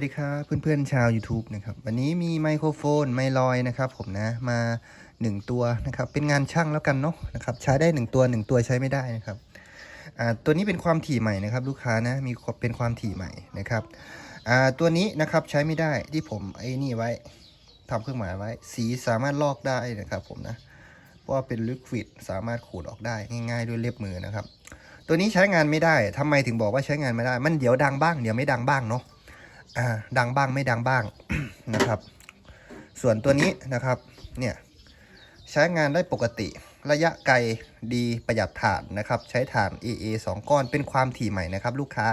สวัสดีครับเพื่อนๆชาว YouTube นะครับวันนี้มีไมโครโฟนไมลอยนะครับผมนะมา 1 ตัวนะครับเป็นงานช่างแล้วกันเนาะนะครับใช้ได้ 1 ตัว 1 ตัวใช้ไม่ได้นะครับอ่าตัวนี้เป็นความถี่ใหม่นะครับลูกค้านะมีเป็นความถี่ใหม่นะครับอ่าตัวนี้นะครับใช้ไม่ได้ที่ผมไอ้นี่ไว้ทำเครื่องหมายไว้ สีสามารถลอกได้นะครับผมนะเพราะว่าเป็นลิควิดสามารถขูดออกได้ง่าย ๆ ด้วยเล็บมือนะครับตัวนี้ใช้งานไม่ได้ทำไมถึงบอกว่าใช้งานไม่ได้ มันเดี๋ยวดังบ้างเดี๋ยวไม่ดังบ้างเนาะ ดังบ้างไม่ดังบ้างนะครับ ส่วนตัวนี้นะครับเนี่ยใช้งานได้ปกติระยะไกลดีประหยัดถ่านนะครับ ใช้ถ่าน AA 2 ก้อนเป็นความถี่ใหม่นะครับ ลูกค้า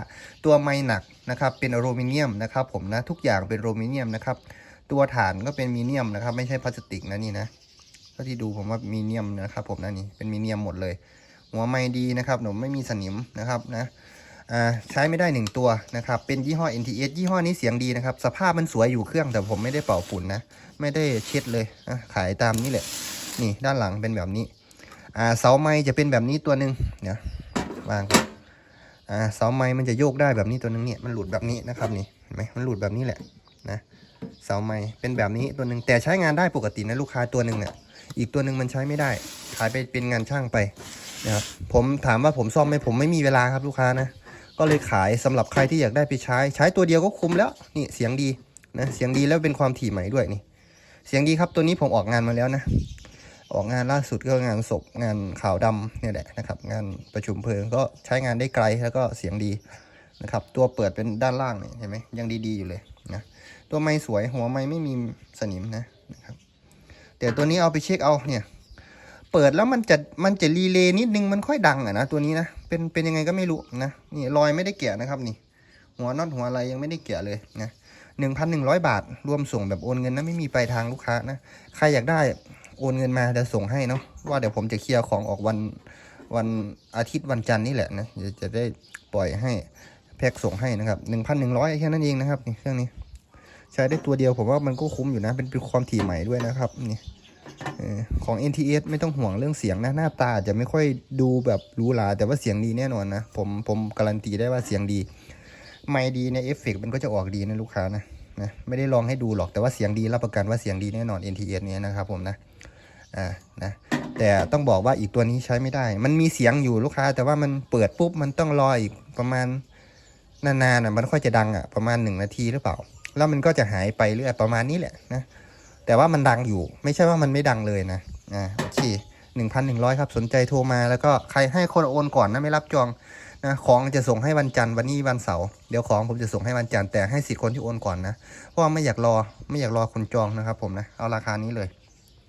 ตัวไม้หนักนะครับ เป็นอลูมิเนียมนะครับ ผมนะทุกอย่างเป็นอลูมิเนียมนะครับ ตัวฐานก็เป็นมีเนียมนะครับ ไม่ใช่พลาสติกนะนี่นะก็ที่ดูผมว่ามีเนียมนะครับ ผมนะนี่เป็นมีเนียมหมดเลย หัวไม้ดีนะครับหนูไม่มีสนิมนะครับนะ ใช้ไม่ได้ 1 ตัวนะครับ เป็นยี่ห้อ NTS ยี่ห้อนี้เสียงดีนะครับ สภาพมันสวยอยู่เครื่องแต่ผมไม่ได้เป่าฝุ่นนะ ไม่ได้เช็ดเลยขายตามนี้แหละ นี่ด้านหลังเป็นแบบนี้เสาไม้จะเป็นแบบนี้ตัวหนึ่งเนี่ยวางเสาไม้มันจะโยกได้แบบนี้ตัวหนึ่งเนี่ยมันหลุดแบบนี้นะครับนี่เห็นไหมมันหลุดแบบนี้แหละนะเสาไม้เป็นแบบนี้ตัวหนึ่งแต่ใช้งานได้ปกตินะลูกค้าตัวหนึ่งเนี่ยอีกตัวหนึ่งมันใช้ไม่ได้ขายไปเป็นงานช่างไปนะครับผมถามว่าผมซ่อมไหมผมไม่มีเวลาครับลูกค้านะ ก็เลยขายสำหรับใครที่อยากได้ไปใช้ ใช้ตัวเดียวก็คุ้มแล้วนี่เสียงดีนะเสียงดีแล้วเป็นความถี่ใหม่ด้วยนี่ เสียงดีครับตัวนี้ผมออกงานมาแล้วนะ ออกงานล่าสุดก็งานศพงานข่าวดำเนี่ยแหละนะครับ งานประชุมเพลิงก็ใช้งานได้ไกลแล้วก็เสียงดีนะครับ ตัวเปิดเป็นด้านล่างเนี่ยเห็นไหมยังดีๆอยู่เลยนะตัวไม้สวยหัวไม้ไม่มีสนิมนะนะครับ แต่ตัวนี้เอาไปเช็คเอาเนี่ย ปิดแล้วมันจะมันจะรีเลย์นิดนึงมันค่อยดังอะนะตัวนี้นะเป็นเป็นยังไงก็ไม่รู้นะนี่รอยไม่ได้แกะนะครับนี่ หัวน็อตหัวอะไรยังไม่ได้แกะเลยนะหนึ่งพันหนึ่งร้อยบาท รวมส่งแบบโอนเงินนะไม่มีปลายทางลูกค้านะใครอยากได้โอนเงินมาจะส่งให้เนาะว่าเดี๋ยวผมจะเคลียร์ของออกวันวันอาทิตย์วันจันทร์นี่แหละนะเดี๋ยวจะได้ปล่อยให้แพ็กส่งให้นะครับหนึ่งพันหนึ่งร้อยแค่นั้นเองนะครับนี่เครื่องนี้ ใช้ได้ตัวเดียวผมว่ามันก็คุ้มอยู่นะเป็นความถี่ใหม่ด้วยนะครับนี่ ของ NTS ไม่ต้องห่วงเรื่องเสียงนะ หน้าตาจะไม่ค่อยดูแบบหรูหราแต่ว่าเสียงดีแน่นอนนะ ผมผมการันตีได้ว่าเสียงดี ไม่ดีในเอฟเฟกต์มันก็จะออกดีนะลูกค้านะนะไม่ได้ลองให้ดูหรอกแต่ว่าเสียงดีรับประกันว่าเสียงดีแน่นอน NTS เนี้ยนะครับผมนะอ่านะแต่ต้องบอกว่าอีกตัวนี้ใช้ไม่ได้ มันมีเสียงอยู่ลูกค้า แต่ว่ามันเปิดปุ๊บมันต้องรออีกประมาณนานๆอะมันค่อยจะดังอะประมาณหนึ่งนาทีหรือเปล่า แล้วมันก็จะหายไปเรื่อยประมาณนี้แหละนะ แต่ว่ามันดังอยู่ ไม่ใช่ว่ามันไม่ดังเลยนะอ่าโอเคหนึ่งพันหนึ่งร้อยครับ สนใจโทรมาแล้วก็ใครให้คนโอนก่อนนะไม่รับจองนะของจะส่งให้วันจันทร์วันนี้วันเสาร์เดี๋ยวของผมจะส่งให้วันจันทร์แต่ให้สิทธิ์คนที่โอนก่อนนะเพราะว่าไม่อยากรอไม่อยากรอคนจองนะครับผมนะเอาราคานี้เลย